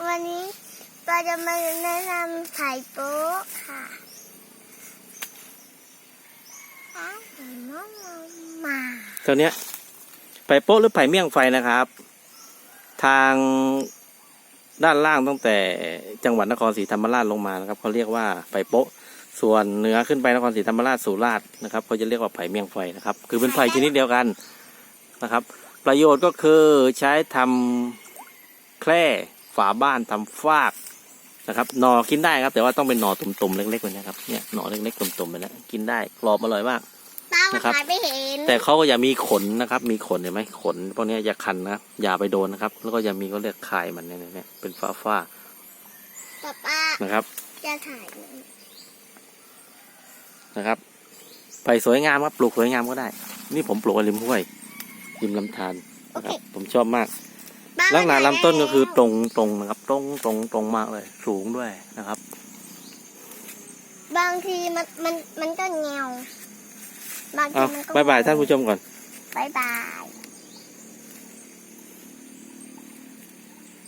วันนี้เราจะมาแนะนำไผ่โป๊ะค่ะอ้าวมามามาตัวเนี้ยไผ่โป๊ะหรือไผ่เมี่ยงไฟนะครับ ทางด้านล่างตั้งแต่จังหวัดนครศรีธรรมราชลงมานะครับเขาเรียกว่าไผ่โป๊ะส่วนเหนือขึ้นไปนครศรีธรรมราชสุราษฎร์นะครับเขาจะเรียกว่าไผ่เมี่ยงไฟนะครับ คือเป็นไผ่ชนิดเดียวกันนะครับ ประโยชน์ก็คือใช้ทำแคร่ ฝาบ้านทำฟากนะครับหน่อกินได้ครับ แต่ว่าต้องเป็นหน่อตุ่มๆเล็กๆแบบนี้ครับเนี่ยหน่อเล็กๆตุ่มๆแบบนี้กินได้กรอบอร่อยมากตามันนะครับหายไปเห็นแต่เขาก็อย่ามีขนนะครับ มีขนเห็นไหมขนพวกเนี้ยอย่าคันนะอย่าไปโดนนะครับ แล้วก็อย่ามีก็เรียกคายมันเนี่ยเนี่ยเป็นฝ้าฝ้าป้าป้าๆนะครับจะถ่ายมันนะครับไผ่สวยงามครับปลูกสวยงามก็ได้ นี่ผมปลูกไว้ริมห้วยริมลำธารโอนะคเครับผมชอบมากป้ ลักษณะถ่ยลำต้นก็คือได้ตรงตรงนะครับ ตรงตรงตรงมากเลย สูงด้วยนะครับ บางทีมันมันมันก็เงียวบางทีเอามันก็บายบายท่านผู้ชมก่อนบายบาย